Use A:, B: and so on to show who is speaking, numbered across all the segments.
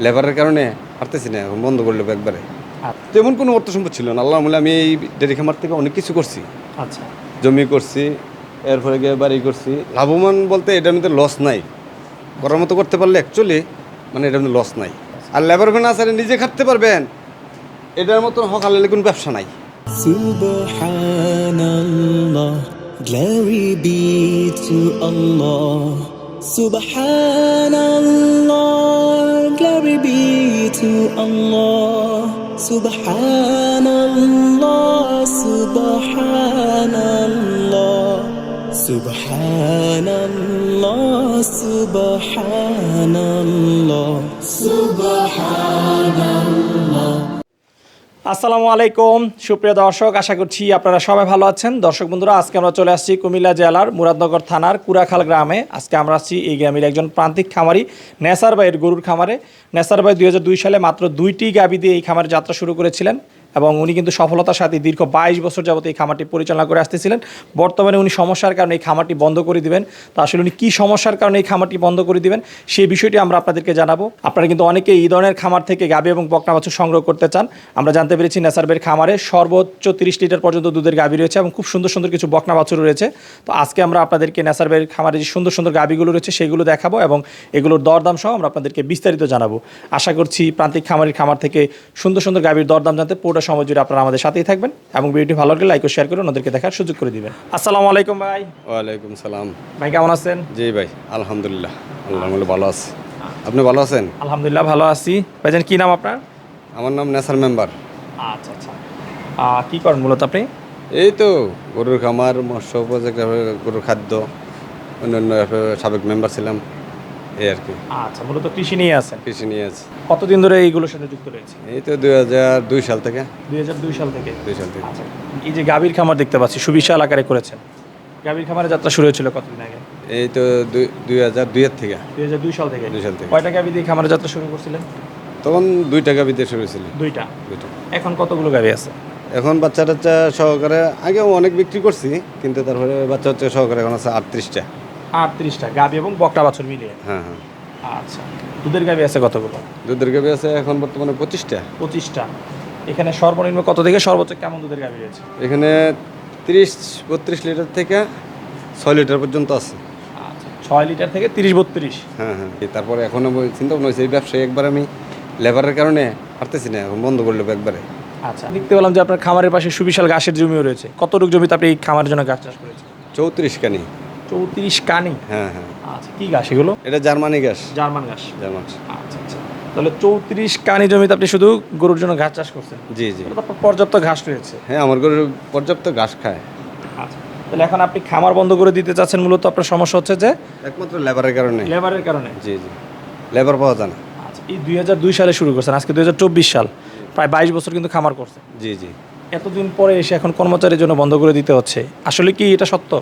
A: লেবারের কারণে পারতেছি না এখন বন্ধ করলে একবারে।
B: আচ্ছা।
A: তেমন কোনো অর্থ সম্পদ ছিল না। আল্লাহ বলে আমি এই ডেরি খামার থেকে অনেক কিছু করছি।
B: আচ্ছা।
A: জমি করছি এরপরে গিয়ে বাড়ি করছি। লাভবান বলতে এটার মধ্যে লস নাই। করার মতো করতে পারলে অ্যাকচুয়ালি মানে এটার মধ্যে লস নাই। আর লেবার ভ্যান আছে নিজে খাটতে পারবেন। এটার মতো হকালে কোনো ব্যবসা নাই।
C: glory be to Allah. Subhanallah, بيت الله. سبحان الله سبحان الله. سبحان الله سبحان الله. سبحان الله.
B: আসসালামু আলাইকুম। সুপ্রিয় দর্শক, আশা করছি আপনারা সবাই ভালো আছেন। দর্শক বন্ধুরা, আজকে আমরা চলে আসছি কুমিল্লা জেলার মুরাদনগর থানার কুড়াখাল গ্রামে। আজকে আমরা আসছি এই গ্রামের একজন প্রান্তিক খামারি নেসার ভাইয়ের গরুর খামারে। নেসার ভাই দুই হাজার দুই সালে মাত্র দুইটি গাবি দিয়ে এই খামারের যাত্রা শুরু করেছিলেন। এবং উনি কিন্তু সফলতার সাথে দীর্ঘ বাইশ বছর যাবত এই খামারটি পরিচালনা করে আসতেছিলেন। বর্তমানে উনি সমস্যার কারণে এই খামারটি বন্ধ করে দিবেন। তো আসলে উনি কী সমস্যার কারণে এই খামারটি বন্ধ করে দিবেন সেই বিষয়টি আমরা আপনাদেরকে জানাব। আপনারা কিন্তু অনেকে এই ধরনের খামার থেকে গাবি এবং বকনা বাছুর সংগ্রহ করতে চান। আমরা জানতে পেরেছি নেসারবের খামারে সর্বোচ্চ তিরিশ লিটার পর্যন্ত দুধের গাবি রয়েছে এবং খুব সুন্দর সুন্দর কিছু বকনা বাছুর রয়েছে। তো আজকে আমরা আপনাদেরকে নেসারবের খামারে যে সুন্দর সুন্দর গাবিগুলো রয়েছে সেগুলো দেখাবো এবং এগুলোর দরদাম সহ আমরা আপনাদেরকে বিস্তারিত জানাব। আশা করছি প্রান্তিক খামারের খামার থেকে সুন্দর সুন্দর গাবির দরদাম জানতে পুরোটা সময় জুড়ে আপনারা আমাদের সাথেই থাকবেন এবং ভিডিওটি ভালো লাগলে লাইক ও শেয়ার করে ওনাদেরকে দেখার সুযোগ করে দিবেন। আসসালামু আলাইকুম ভাই।
A: ওয়ালাইকুম সালাম।
B: ভাই কেমন আছেন?
A: জি ভাই আলহামদুলিল্লাহ। আল্লাহ ভালো আছে। আপনি ভালো আছেন?
B: আলহামদুলিল্লাহ ভালো আছি। ভাইজান কি নাম আপনার?
A: আমার নাম নেসার মেম্বার।
B: আচ্ছা আচ্ছা। কি করেন মূলত আপনি?
A: এই তো গরুর খামার মৎস্য প্রজেক্ট গরুর খাদ্য অন্যান্য সাবেক মেম্বার ছিলাম। এই আর কি।
B: আচ্ছা মূলত কৃষি নিয়ে আছেন?
A: কৃষি নিয়ে আছে।
B: কতদিন ধরে এইগুলোর সাথে যুক্ত রয়েছে?
A: এই তো দুই হাজার দুই সাল থেকে।
B: দুই হাজার দুই সাল থেকে?
A: দুই সাল থেকে।
B: আচ্ছা এই যে গাভীর খামার দেখতে পাচ্ছি সুবিশাল আকারে করেছেন। গাভীর খামারের যাত্রা শুরু হয়েছিল কতদিন আগে?
A: এই তো দুই হাজার দুইয়ের থেকে।
B: দুই হাজার দুই সাল থেকে?
A: দুই সাল থেকে।
B: কয়টা গাভী দিয়ে খামারের যাত্রা শুরু করছিলেন?
A: তখন দুই টাকা বিদেশ শুরু ছিল
B: দুইটা?
A: দুইটা।
B: এখন কতগুলো গাভী আছে?
A: এখন বাচ্চা টাচ্চা সহকারে আগেও অনেক বিক্রি করছি কিন্তু তারপরে বাচ্চা বাচ্চা সহকারে এখন আছে আটত্রিশটা।
B: আটত্রিশটা গাভী এবং বকটা বাছুর মিলিয়ে।
A: হ্যাঁ হ্যাঁ।
B: আচ্ছা দুধের গাভী আছে কতগুলো?
A: দুধের গাবি আছে এখন বর্তমানে পঁচিশটা।
B: পঁচিশটা। এখানে সর্বনিম্ন কত থেকে সর্বোচ্চ কেমন দুধের গাভী রয়েছে?
A: এখানে তিরিশ বত্রিশ লিটার থেকে ছয় লিটার পর্যন্ত আছে।
B: আচ্ছা ছয় লিটার থেকে তিরিশ বত্রিশ।
A: হ্যাঁ হ্যাঁ তারপরে এখন চিন্তা ভাবনা হয়েছে এই ব্যবসায় একবার আমি লেবারের কারণে পারতেছি না এখন বন্ধ করলে একবারে।
B: আচ্ছা দেখতে পেলাম যে আপনার খামারের পাশে সুবিশাল ঘাসের জমিও রয়েছে। কতটুকু জমিতে আপনি এই খামারের জন্য গাছ চাষ করেছেন?
A: চৌত্রিশ কানি
B: চৌত্রিশ কানি।
A: হ্যাঁ হ্যাঁ।
B: আচ্ছা কি ঘাস এগুলো?
A: এটা জার্মানি গ্যাস
B: জার্মান ঘাস
A: জার্মান।
B: আচ্ছা আচ্ছা। তাহলে চৌত্রিশ কানি জমিতে আপনি শুধু গরুর জন্য ঘাস চাষ করছেন?
A: জি জি।
B: পর্যাপ্ত ঘাস রয়েছে।
A: হ্যাঁ আমার গরু পর্যাপ্ত ঘাস খায়।
B: আচ্ছা তাহলে এখন আপনি খামার বন্ধ করে দিতে চাচ্ছেন মূলত আপনার সমস্যা হচ্ছে যে
A: একমাত্র লেবারের কারণে।
B: লেবারের কারণে।
A: জি জি। লেবার পাওয়া যায় না।
B: আচ্ছা এই দুই হাজার দুই সালে শুরু করছেন আজকে দুই হাজার চব্বিশ সাল। প্রায় বাইশ বছর কিন্তু খামার করছে
A: জি জি।
B: এতদিন পরে এসে এখন কর্মচারীর জন্য বন্ধ করে দিতে হচ্ছে। আসলে কি এটা সত্য?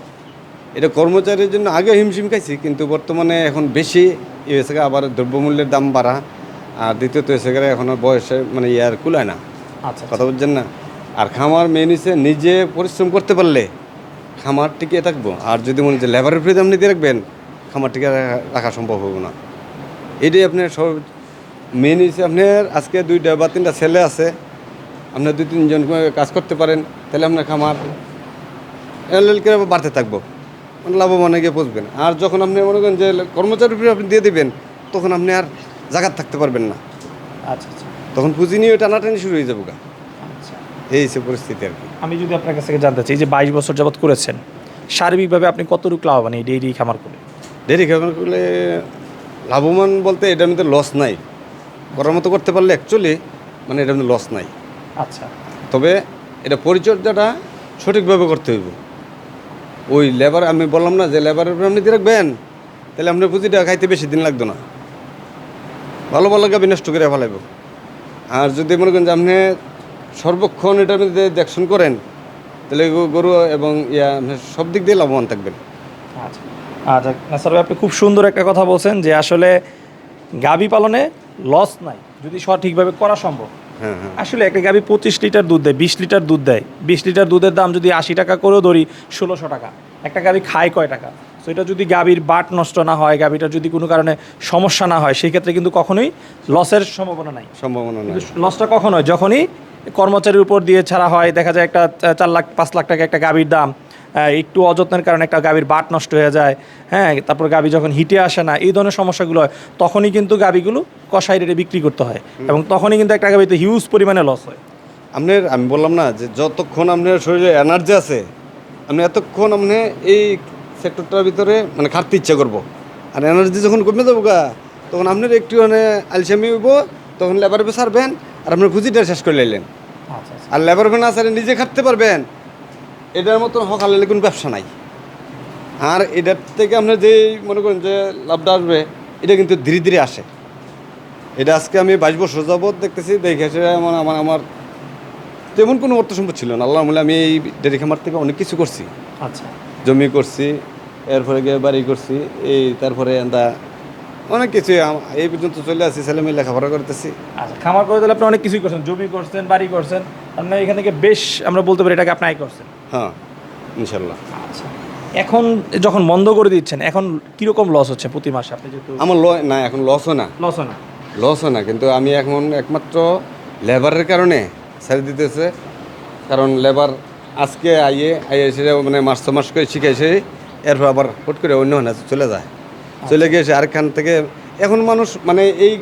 A: এটা কর্মচারীর জন্য আগে হিমশিম খাইছি কিন্তু বর্তমানে এখন বেশি। হয়েছে আবার দ্রব্যমূল্যের দাম বাড়া। আর দ্বিতীয়ত হয়েছে গেলে এখন বয়সে মানে ইয়ার কুলায় না।
B: আচ্ছা
A: কথা বলছেন না? আর খামার মেন হিসে নিজে পরিশ্রম করতে পারলে খামার টিকে থাকব। আর যদি মনে হচ্ছে লেবারের ফ্রি দাম নিতে রাখবেন খামার টিকে রাখা- সম্ভব হবে না। এটাই আপনার সব মেন হিসেবে আপনার আজকে দুইটা বা তিনটা ছেলে আছে। আপনার দুই তিনজন কাজ করতে পারেন তাহলে আপনার খামার এল করে বাড়তে থাকব। লাভবান গিয়ে পৌঁছবেন। আর যখন আপনি মনে করেন যে কর্মচারী ফ্রি আপনি দিয়ে দেবেন তখন আপনি আর জায়গার থাকতে পারবেন না।
B: আচ্ছা আচ্ছা।
A: তখন পুঁজি নিয়ে টানাটানি শুরু হয়ে যাব গা।
B: আচ্ছা।
A: এই হচ্ছে পরিস্থিতি আর কি।
B: আমি যদি আপনার কাছ থেকে জানতে চাই যে বাইশ বছর যাবৎ করেছেন সার্বিকভাবে আপনি কতটুকু লাভবান এই ডেইরি খামার করে?
A: ডেরি খামার করলে লাভবান বলতে এটার মধ্যে লস নাই। করার মতো করতে পারলে অ্যাকচুয়ালি মানে এটার মধ্যে লস নাই।
B: আচ্ছা।
A: তবে এটা পরিচর্যাটা সঠিকভাবে করতে হইব। ওই লেবার আমি বললাম না যে লেবারের উপর আপনি দিয়ে রাখবেন, তাহলে আপনার পুঁজিটা খাইতে বেশি দিন লাগতো না। ভালো ভালো গাবি নষ্ট করে ফেলাইব। আর যদি মনে করেন যে আপনি সর্বক্ষণ এটার মধ্যে দেখশন করেন, তাহলে গরু এবং ইয়া, আপনি সব দিক দিয়ে লাভবান থাকবেন।
B: আচ্ছা। আচ্ছা ভাই, আপনি খুব সুন্দর একটা কথা বলছেন যে আসলে গাভী পালনে লস নাই, যদি সঠিকভাবে করা সম্ভব। আসলে একটা গাভী পঁচিশ লিটার দুধ দেয় বিশ লিটার দুধ দেয়। বিশ লিটার দুধের দাম যদি আশি টাকা করেও ধরি ষোলোশো টাকা। একটা গাভী খায় কয় টাকা? তো এটা যদি গাভীর বাট নষ্ট না হয় গাভীটার যদি কোনো কারণে সমস্যা না হয় সেই ক্ষেত্রে কিন্তু কখনোই লসের সম্ভাবনা নাই।
A: সম্ভাবনা নয়
B: লসটা কখন হয় যখনই কর্মচারীর উপর দিয়ে ছাড়া হয় দেখা যায় একটা চার লাখ পাঁচ লাখ টাকা একটা গাভীর দাম একটু অযত্নের কারণে একটা গাভীর বাট নষ্ট হয়ে যায়। হ্যাঁ তারপর গাভী যখন হিটে আসে না এই ধরনের সমস্যাগুলো হয় তখনই কিন্তু গাভীগুলো কষাই রেটে বিক্রি করতে হয়। এবং তখনই কিন্তু একটা গাভীতে হিউজ পরিমাণে লস হয়।
A: আপনার আমি বললাম না যে যতক্ষণ আপনার শরীরে এনার্জি আছে আপনি এতক্ষণ আপনি এই সেক্টরটার ভিতরে মানে খাটতে ইচ্ছা করব। আর এনার্জি যখন কমে যাব গা তখন আপনার একটু মানে আলসামি হইব তখন লেবার সারবেন আর আপনার পুঁজিটা শেষ করে নিলেন
B: আচ্ছা আচ্ছা।
A: আর লেবার পে না সারে নিজে খাটতে পারবেন এটার মতন হকালে কোনো ব্যবসা নাই। আর এটার থেকে আপনার যেই মনে করেন যে লাভটা আসবে এটা কিন্তু ধীরে ধীরে আসে। এটা আজকে আমি বাইশ বছর যাবৎ দেখতেছি দেখে সে আমার আমার আমার তেমন কোনো অর্থ সম্পদ ছিল না। আল্লাহ বলে আমি এই ডেরি খামার থেকে অনেক কিছু করছি।
B: আচ্ছা।
A: জমি করছি এরপরে গিয়ে বাড়ি করছি এই তারপরে এন্দা অনেক কিছু আম- এই পর্যন্ত চলে আসছি ছেলে মেয়ে লেখাপড়া করতেছি।
B: আচ্ছা খামার করে তাহলে আপনি অনেক কিছুই করছেন জমি করছেন বাড়ি করছেন। আপনার এখান থেকে বেশ আমরা বলতে পারি এটাকে আপনি আয় করছেন।
A: হ্যাঁ ইনশাল্লাহ।
B: আচ্ছা। এখন যখন বন্ধ করে দিচ্ছেন এখন কীরকম লস হচ্ছে প্রতি মাসে? আপনি যেহেতু
A: আমার ল না এখন লসও না।
B: লস হয় না।
A: লস হয় না কিন্তু আমি এখন একমাত্র লেবারের কারণে ছেড়ে দিতেছে। কারণ লেবার আজকে আইয়ে আইয়ে এসে মানে মাস ছ মাস করে শিখেছে এরপর আবার হুট করে অন্য না চলে যায়। চলে গিয়েছে আরেকখান থেকে এখন মানুষ মানে এই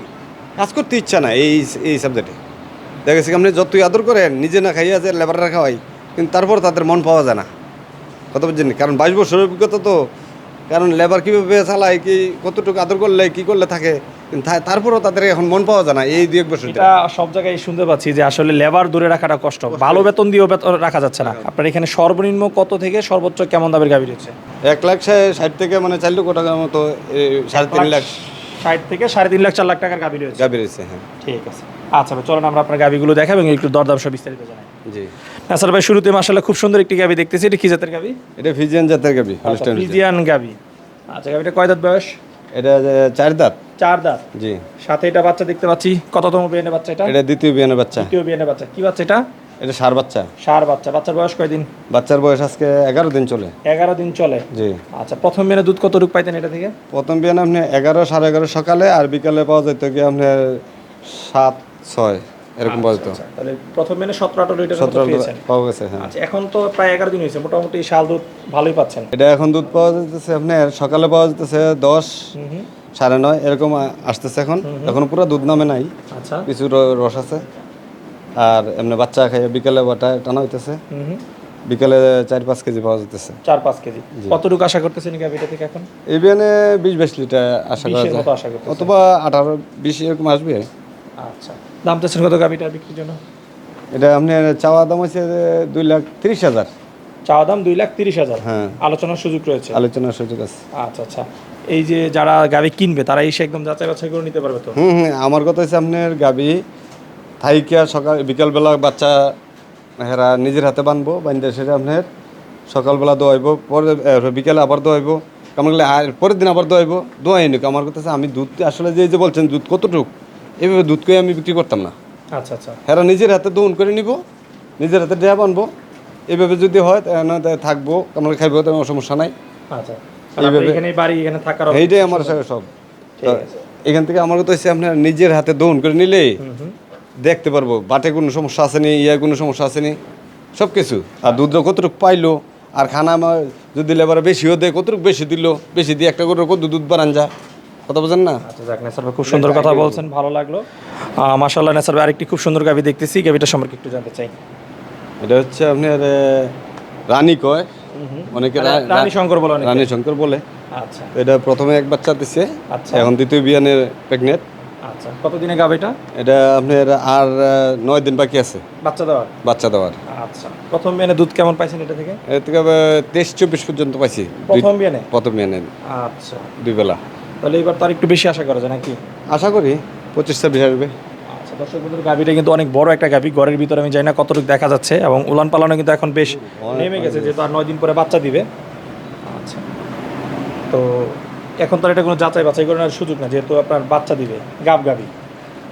A: কাজ করতে ইচ্ছা না এই এই সাবজেক্টে দেখা গেছে কি আপনি যতই আদর করেন নিজে না খাইয়া যে লেবার রাখা হয় কিন্তু তারপর তাদের মন পাওয়া যায় না। কথা বুঝছেন কারণ বাইশ বছরের অভিজ্ঞতা তো কারণ লেবার কীভাবে চালায় কি কতটুকু আদর করলে কি করলে থাকে তারপরও তাদের এখন মন পাওয়া যায় না এই দু এক বছর
B: এটা সব জায়গায় শুনতে পাচ্ছি যে আসলে লেবার দূরে রাখাটা কষ্ট। ভালো বেতন দিয়েও বেতন রাখা যাচ্ছে না। আপনার এখানে সর্বনিম্ন কত থেকে সর্বোচ্চ কেমন দামের গাভী রয়েছে?
A: এক লাখ ষাট থেকে মানে চার লক্ষ টাকার মতো সাড়ে তিন লাখ।
B: ষাট থেকে সাড়ে তিন লাখ চার লাখ টাকার গাভী রয়েছে।
A: গাভি রয়েছে হ্যাঁ।
B: ঠিক আছে। আচ্ছা ভাই চলেন আমরা আপনার গাবিগুলো দেখাবো এবং একটু দরদাম সব বিস্তারিত জানাই।
A: জি।
B: নাসার ভাই শুরুতে মাসাল্লাহ খুব সুন্দর একটি গাবি দেখতেছি। এটা কি জাতের গাভী
A: এটা ফিজিয়ান জাতের গাবি হলস্টাইন ফিজিয়ান।
B: গাভী আচ্ছা গাভীটা কয় দাঁত বয়স?
A: এটা চার দাঁত।
B: চার দাঁত।
A: জি।
B: সাথে এটা বাচ্চা দেখতে পাচ্ছি। কততম বিয়ানে বাচ্চা এটা?
A: এটা দ্বিতীয় বিয়ানের বাচ্চা।
B: দ্বিতীয় বিয়ানে বাচ্চা। কি বাচ্চা এটা?
A: এটা সার বাচ্চা।
B: সার বাচ্চা। বাচ্চার বয়স কয়দিন
A: বাচ্চার বয়স আজকে এগারো দিন চলে।
B: এগারো দিন চলে।
A: জি।
B: আচ্ছা প্রথম বিয়ানে দুধ কত রূপ পাইতেন এটা থেকে?
A: প্রথম বিয়ান আপনি এগারো সাড়ে এগারো সকালে আর বিকালে পাওয়া যেত কি আপনার সাত ছয় এরকম পাওয়া যেত
B: আচ্ছা, তাহলে প্রথম বিয়ানে সতেরো আঠারো লিটার
A: সতেরো পাওয়া গেছে হ্যাঁ।
B: আচ্ছা এখন তো প্রায় এগারো দিন হয়েছে মোটামুটি শাল দুধ ভালোই পাচ্ছেন।
A: এটা এখন দুধ পাওয়া যেতেছে আপনার সকালে পাওয়া যেতেছে দশ সাড়ে নয় এরকম আসতেছে এখন। এখন পুরো দুধ নামে নাই
B: আচ্ছা।
A: কিছু রস আছে। আর এমনি বাচ্চা খাইয়ে বিকালে বাটা টানা হইতেছে।
B: হুম
A: চার পাঁচ কেজি পাওয়া যেতেছে
B: চার পাঁচ কেজি। কতটুকু আশা করতেছেন গাভিটা থেকে এখন?
A: এই বিয়ানে বিশ বাইশ লিটার আশা করা যায়। অথবা আঠারো বিশ এরকম আসবে।
B: আচ্ছা। দাম চাচ্ছেন কত গাভিটা বিক্রির জন্য?
A: এটা আপনার চাওয়া দাম হচ্ছে দুই লাখ তিরিশ হাজার।
B: চাওয়া দাম দুই লাখ তিরিশ হাজার?
A: হ্যাঁ।
B: আলোচনার সুযোগ রয়েছে?
A: আলোচনার সুযোগ আছে।
B: আচ্ছা আচ্ছা। এই যে যারা গাভি কিনবে তারা এসে একদম যাচাই বাছাই করে নিতে পারবে তো?
A: হুম হুম। আমার কথা হচ্ছে আপনার গাবি থাইকা সকাল বিকালবেলা বাচ্চা হেরা নিজের হাতে বানবো বান্ধে সেটা আপনার সকালবেলা দোয়াইবো পরে বিকালে আবার দোয়াইবো। কেমন গেলে আর পরের দিন আবার দোয়াইবো দোয়াই নিক। আমার কথা আমি দুধ আসলে যে যে বলছেন দুধ কতটুক? এভাবে দুধ করে আমি বিক্রি করতাম না।
B: আচ্ছা আচ্ছা।
A: হ্যাঁ নিজের হাতে দোন করে নিব নিজের হাতে দেয়া বানবো। এভাবে যদি হয় থাকব আমরা খাইবো তেমন সমস্যা নাই।
B: আচ্ছা
A: এইটাই আমার সব- সব এখান থেকে আমার কথা হচ্ছে আপনার নিজের হাতে দোন করে নিলে দেখতে পারব বাটে কোনো সমস্যা আসেনি ইয়ে কোনো সমস্যা আসেনি সব কিছু আর দুধ কতটুকু পাইলো আর খানা আমার যদি লেবারে বেশিও দেয় কতটুকু বেশি দিল বেশি দিয়ে একটা করে কত দুধ বানান যা কথা বোঝেন না?
B: আচ্ছা খুব সুন্দর কথা বলছেন ভালো লাগল। মাশাল্লাহ নেসার ভাই আরেকটি খুব সুন্দর গাভি দেখতেছি গাভিটা সম্পর্কে একটু জানতে চাই।
A: এটা হচ্ছে আপনার রানী কয়? অনেকে
B: রানী শঙ্কর বলে অনেকে।
A: রানী শঙ্কর বলে।
B: আচ্ছা।
A: এটা প্রথমে এক বাচ্চা দিচ্ছে
B: আচ্ছা।
A: এখন দ্বিতীয় বিয়ানের প্রেগনেন্ট
B: আচ্ছা কতদিনে গাভিটা
A: এটা? এটা আপনার আর নয় দিন বাকি আছে।
B: বাচ্চা দেওয়ার?
A: বাচ্চা দেওয়ার।
B: আচ্ছা প্রথম বিয়ানে দুধ কেমন পাইছেন এটা থেকে?
A: এর থেকে তেইশ চব্বিশ পর্যন্ত পাইছি।
B: প্রথম বিয়ানে?
A: প্রথম বিয়ানের
B: আচ্ছা।
A: দুই বেলা।
B: তাহলে এবার তার একটু বেশি আশা করা যায় নাকি?
A: আশা করি পঁচিশ ছাব্বিশ আসবে।
B: আচ্ছা দর্শক বন্ধুর গাভিটা কিন্তু অনেক বড় একটা গাভি ঘরের ভিতরে আমি জানি না কতটুকু দেখা যাচ্ছে এবং উলান পালানো কিন্তু এখন বেশ নেমে গেছে যেহেতু আর নয় দিন পরে বাচ্চা দিবে। আচ্ছা তো এখন তো আর এটা কোনো যাচাই বাছাই করার সুযোগ না যেহেতু আপনার বাচ্চা দিবে গাব গাভি।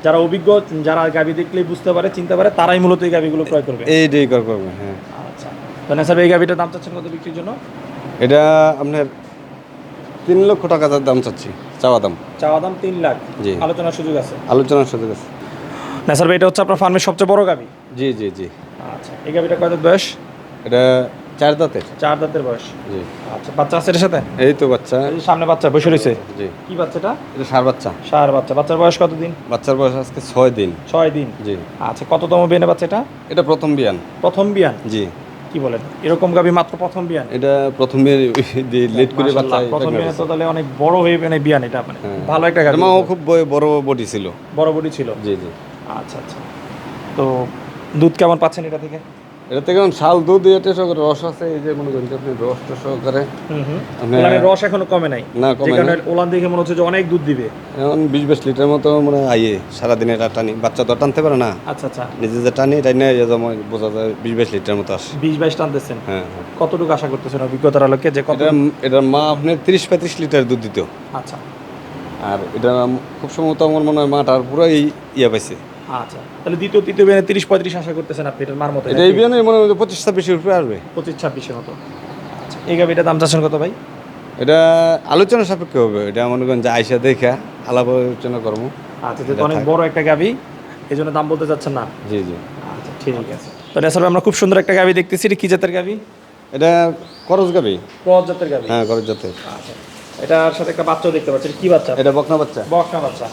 B: যারা অভিজ্ঞ যারা গাভি দেখলেই বুঝতে পারে চিনতে পারে তারাই মূলত এই গাভিগুলো ক্রয় করবে।
A: এই ডেই কর করবে হ্যাঁ।
B: আচ্ছা তো স্যার এই গাভিটার দাম চাচ্ছেন কত বিক্রির জন্য?
A: এটা আপনার তিন লক্ষ টাকা দাম চাচ্ছি চাওয়া দাম।
B: চাওয়া দাম তিন লাখ।
A: জি।
B: আলোচনার সুযোগ আছে।
A: আলোচনার সুযোগ আছে।
B: নেসার ভাই এটা হচ্ছে আপনার ফার্মের সবচেয়ে বড় গাবি?
A: জি জি জি।
B: আচ্ছা এই গাবিটা কয় বয়স?
A: এটা চার দাঁতের।
B: চার দাঁতের বয়স।
A: জি।
B: আচ্ছা বাচ্চা আছে এটার সাথে?
A: এই তো বাচ্চা।
B: এই সামনে বাচ্চা বসে রয়েছে।
A: জি।
B: কি বাচ্চাটা
A: এটা? সার বাচ্চা।
B: সার বাচ্চা। বাচ্চার বয়স কতদিন?
A: বাচ্চার বয়স আজকে ছয় দিন।
B: ছয় দিন।
A: জি।
B: আচ্ছা কততম বিয়ানে বাচ্চা এটা?
A: এটা প্রথম বিয়ান।
B: প্রথম বিয়ান?
A: জি।
B: কি বলেন? এরকম গাবি মাত্র প্রথম বিয়ান?
A: এটা প্রথম বিয়ান লেট করে বাচ্চা
B: প্রথম বিয়ান তো তাহলে অনেক বড় হয়ে মানে বিয়ান এটা মানে।
A: হ্যাঁ।
B: ভালো একটা গাবি
A: মাও খুব বড়- বড় বডি ছিল।
B: বড় বডি ছিল?
A: জি জি।
B: আচ্ছা আচ্ছা। তো দুধ কেমন পাচ্ছেন এটা থেকে?
A: এটা থেকে শাল দুধ এটা সহকারে রস আছে এই যে মনে করেন আপনি রস টস সহকারে
B: ওলানের রস এখনও কমে নাই।
A: না, কমে
B: যে ওলান দেখে মনে হচ্ছে যে অনেক দুধ দিবে।
A: এখন বিশ বাইশ লিটার মতো মানে আইয়ে সারাদিনে এটা টানি। বাচ্চা তো আর টানতে পারে না।
B: আচ্ছা আচ্ছা।
A: নিজে যে টানি এটা নিয়ে যে বোঝা যায় বিশ বাইশ লিটার মতো আসে।
B: বিশ বাইশ টানতেছেন।
A: হ্যাঁ হ্যাঁ।
B: কতটুকু আশা করতেছেন অভিজ্ঞতার আলোকে যে কত
A: এটা এটার মা আপনার তিরিশ পঁয়ত্রিশ লিটার দুধ দিত।
B: আচ্ছা।
A: আর এটা খুব সম্ভবত আমার মনে হয় মাটার পুরোই ইয়ে পাইছে।
B: আচ্ছা তাহলে দ্বিতীয় তৃতীয় বিয়ানে তিরিশ পঁয়ত্রিশ আশা করতেছেন আপনি এটার মার মতো
A: এটা এই বিয়ানে মনে হয় পঁচিশ ছাব্বিশের উপরে আসবে।
B: পঁচিশ ছাব্বিশের মতো। এই গাবিটার দাম চাচ্ছেন কত ভাই?
A: এটা আলোচনা সাপেক্ষে হবে এটা মনে করেন যে আইসা দেখা আলাপ আলোচনা করব।
B: আচ্ছা যেহেতু অনেক বড় একটা গাবি এই জন্য দাম বলতে চাচ্ছেন না?
A: জি জি।
B: আচ্ছা ঠিক আছে। তো নেসার ভাই, আমরা খুব সুন্দর একটা গাবি দেখতেছি এটা কি জাতের গাবি
A: এটা খরচ গাবি
B: ক্রস জাতের গাবি
A: হ্যাঁ খরচ জাতের।
B: আচ্ছা। এটার সাথে একটা বাচ্চাও দেখতে পাচ্ছি এটা কি বাচ্চা?
A: এটা বকনা বাচ্চা।
B: বকনা বাচ্চা।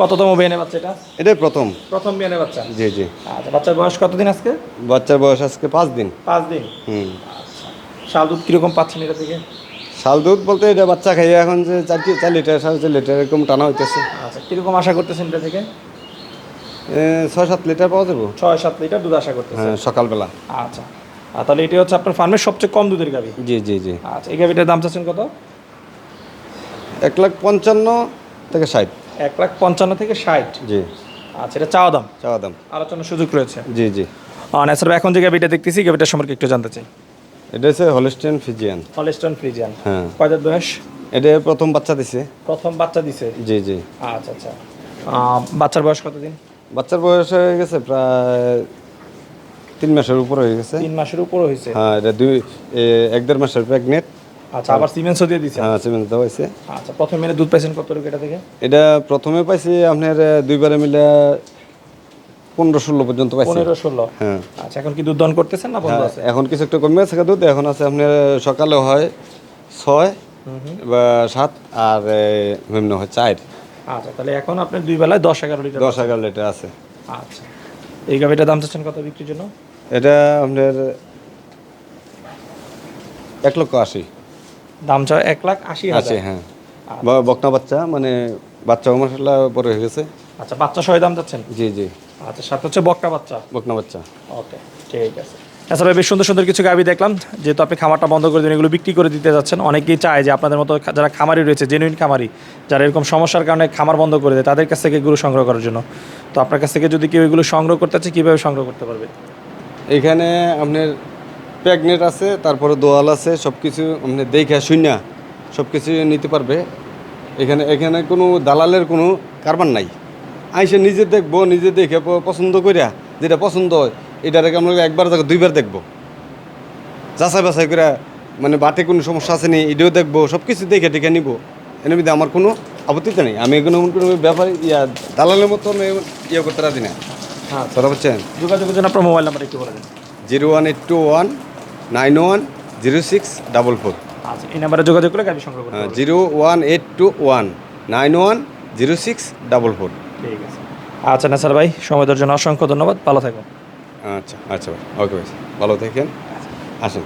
B: কততম বিয়ানে বাচ্চা এটা?
A: এটাই প্রথম।
B: প্রথম বিয়ানে বাচ্চা?
A: জি জি।
B: আচ্ছা বাচ্চার বয়স কতদিন আজকে?
A: বাচ্চার বয়স আজকে পাঁচ দিন।
B: পাঁচ দিন?
A: হুম।
B: শাল দুধ কীরকম পাচ্ছেন এটা থেকে?
A: শাল দুধ বলতে এটা বাচ্চা খাইয়ে এখন যে চার চার লিটার সাড়ে চার লিটার এরকম টানা হইতেছে।
B: আচ্ছা কীরকম আশা করতেছেন এটা থেকে?
A: ছয় সাত লিটার পাওয়া যাব।
B: ছয় সাত লিটার দুধ আশা করতেছেন?
A: হ্যাঁ সকালবেলা।
B: আচ্ছা। আর তাহলে এটি হচ্ছে আপনার ফার্মের সবচেয়ে কম দুধের গাবি
A: জি জি জি।
B: আচ্ছা এই গাবিটার দাম চাচ্ছেন কত?
A: এক লাখ পঞ্চান্ন থেকে ষাট।
B: এক লাখ পঞ্চান্ন থেকে ষাট?
A: জি।
B: আচ্ছা এটা চাওয়া দাম?
A: চাওয়া দাম।
B: আলোচনার সুযোগ রয়েছে?
A: জি জি।
B: স্যার এখন যে গাবিটা দেখতেছি গাবিটার সম্পর্কে একটু জানতে চাই।
A: এটা হচ্ছে হলিস্টেন ফিজিয়ান
B: হলিস্টন ফিজিয়ান
A: হ্যাঁ।
B: কয় দাঁত বয়স?
A: এটা প্রথম বাচ্চা দিছে।
B: প্রথম বাচ্চা দিছে?
A: জি জি।
B: আচ্ছা আচ্ছা। বাচ্চার বয়স কতদিন?
A: বাচ্চার বয়স হয়ে গেছে প্রায় তিন মাসের উপর হয়ে গেছে।
B: তিন মাসের উপর হয়েছে?
A: হ্যাঁ এটা দুই এক দেড় মাসের প্রেগনেন্ট।
B: আচ্ছা আবার সিমেন্সও দিয়ে দিছে?
A: হ্যাঁ সিমেন্ট দেওয়া হয়েছে
B: আচ্ছা প্রথম মেনে দুধ পাইছেন কত রুপি এটা থেকে?
A: এটা প্রথমে পাইছি আপনার দুইবারে মিলে পনেরো ষোলো পর্যন্ত পাইছি।
B: পনেরো ষোলো?
A: হ্যাঁ।
B: আচ্ছা এখন কি দুধ দন করতেছেন না বন্ধ
A: হ্যাঁ,
B: আছে?
A: এখন কিছু একটু কমে আছে দুধ এখন আছে আপনার সকালে হয় ছয় বা সাত আর নিম্ন হয় চার।
B: আচ্ছা তাহলে এখন আপনার দুই বেলায় দশ এগারো লিটার
A: দশ এগারো লিটার আছে।
B: আচ্ছা এই গাভিটার দাম চাচ্ছেন কত বিক্রির জন্য?
A: এটা আপনার এক লক্ষ আশি।
B: দাম চাও এক লাখ আশি
A: আছে
B: হাজার
A: হ্যাঁ। বকনা বাচ্চা মানে বাচ্চা মশলা পরে হয়ে গেছে।
B: আচ্ছা বাচ্চা সহ দাম চাচ্ছেন?
A: জি জি।
B: আচ্ছা সাথে হচ্ছে বকটা বাচ্চা?
A: বকনা বাচ্চা।
B: ওকে ঠিক আছে। তাছাড়া বেশ সুন্দর সুন্দর কিছু গাভি দেখলাম। যেহেতু আপনি খামারটা বন্ধ করে দিন এগুলো বিক্রি করে দিতে যাচ্ছেন। অনেকেই চায় যে আপনাদের মতো যারা খামারি রয়েছে জেনুইন খামারি যারা এরকম সমস্যার কারণে খামার বন্ধ করে দেয় তাদের কাছ থেকে এগুলো সংগ্রহ করার জন্য। তো আপনার কাছ থেকে যদি কেউ এগুলো সংগ্রহ করতে চায় কীভাবে সংগ্রহ করতে পারবে?
A: এখানে আপনার প্রেগনেট আছে তারপরে দোয়াল আছে সব কিছু মানে দেখে শুনে সব কিছু নিতে পারবে। এখানে এখানে কোনো দালালের কোনো কারবার নাই। আইসে নিজে দেখব নিজে দেখে পছন্দ করিয়া যেটা পছন্দ হয় এটাকে আমরা একবার দেখো দুইবার দেখব। যাচাই বাছাই করে মানে বাটে কোনো সমস্যা আছে নি এটাও দেখব সব কিছু দেখে টেকে নিব। এর মধ্যে আমার কোনো আপত্তিতে নেই। আমি কোনো কোনো ব্যাপার ইয়া দালালের মতো আমি ইয়ে করতে রাজি না।
B: হ্যাঁ
A: কথা বলছেন
B: যোগাযোগের জন্য আপনার মোবাইল নাম্বার একটু বলে দিন।
A: Zero one eight two one nine one zero six double four.
B: আচ্ছা এই নাম্বারে যোগাযোগ করে গাড়ি সংগ্রহ করুন
A: zero one eight two one nine one zero six double four.
B: ঠিক আছে। আচ্ছা না স্যার ভাই সময় দেওয়ার জন্য অসংখ্য ধন্যবাদ। ভালো থাকুন।
A: আচ্ছা আচ্ছা ভাই ওকে ভাই ভালো থাকেন। আসেন।